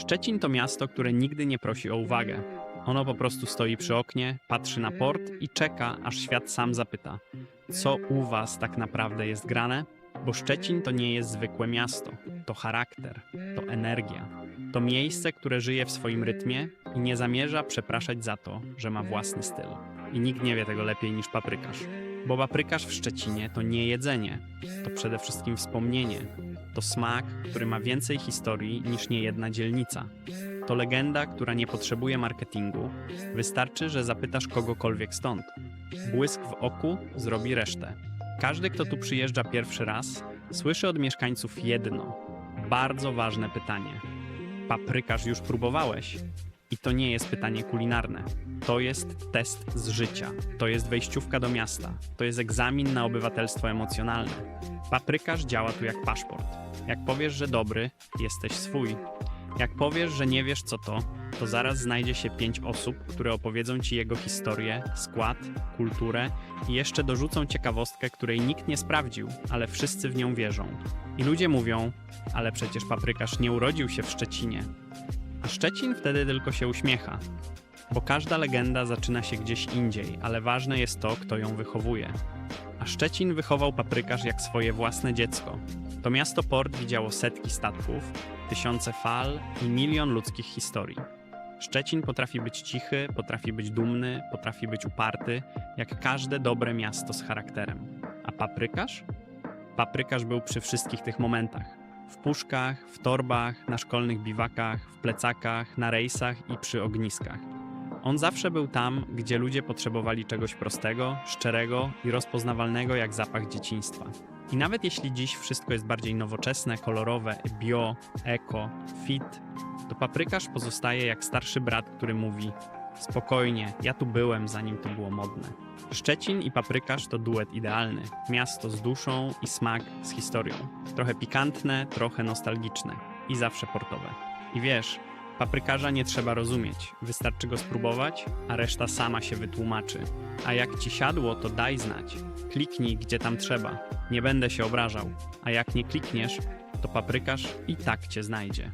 Szczecin to miasto, które nigdy nie prosi o uwagę. Ono po prostu stoi przy oknie, patrzy na port i czeka, aż świat sam zapyta: Co u was tak naprawdę jest grane? Bo Szczecin to nie jest zwykłe miasto, to charakter, to energia. To miejsce, które żyje w swoim rytmie i nie zamierza przepraszać za to, że ma własny styl. I nikt nie wie tego lepiej niż paprykarz. Bo paprykarz w Szczecinie to nie jedzenie, to przede wszystkim wspomnienie. To smak, który ma więcej historii niż niejedna dzielnica. To legenda, która nie potrzebuje marketingu. Wystarczy, że zapytasz kogokolwiek stąd. Błysk w oku zrobi resztę. Każdy, kto tu przyjeżdża pierwszy raz, słyszy od mieszkańców jedno, bardzo ważne pytanie. Paprykarz już próbowałeś? I to nie jest pytanie kulinarne. To jest test z życia. To jest wejściówka do miasta. To jest egzamin na obywatelstwo emocjonalne. Paprykarz działa tu jak paszport. Jak powiesz, że dobry, jesteś swój. Jak powiesz, że nie wiesz co to, to zaraz znajdzie się pięć osób, które opowiedzą ci jego historię, skład, kulturę i jeszcze dorzucą ciekawostkę, której nikt nie sprawdził, ale wszyscy w nią wierzą. I ludzie mówią, ale przecież paprykarz nie urodził się w Szczecinie. Szczecin wtedy tylko się uśmiecha, bo każda legenda zaczyna się gdzieś indziej, ale ważne jest to, kto ją wychowuje. A Szczecin wychował paprykarz jak swoje własne dziecko. To miasto port widziało setki statków, tysiące fal i milion ludzkich historii. Szczecin potrafi być cichy, potrafi być dumny, potrafi być uparty, jak każde dobre miasto z charakterem. A paprykarz? Paprykarz był przy wszystkich tych momentach. W puszkach, w torbach, na szkolnych biwakach, w plecakach, na rejsach i przy ogniskach. On zawsze był tam, gdzie ludzie potrzebowali czegoś prostego, szczerego i rozpoznawalnego jak zapach dzieciństwa. I nawet jeśli dziś wszystko jest bardziej nowoczesne, kolorowe, bio, eko, fit, to paprykarz pozostaje jak starszy brat, który mówi: Spokojnie, ja tu byłem, zanim to było modne. Szczecin i paprykarz to duet idealny. Miasto z duszą i smak z historią. Trochę pikantne, trochę nostalgiczne i zawsze portowe. I wiesz, paprykarza nie trzeba rozumieć, wystarczy go spróbować, a reszta sama się wytłumaczy. A jak ci siadło, to daj znać. Kliknij gdzie tam trzeba. Nie będę się obrażał. A jak nie klikniesz, to paprykarz i tak cię znajdzie.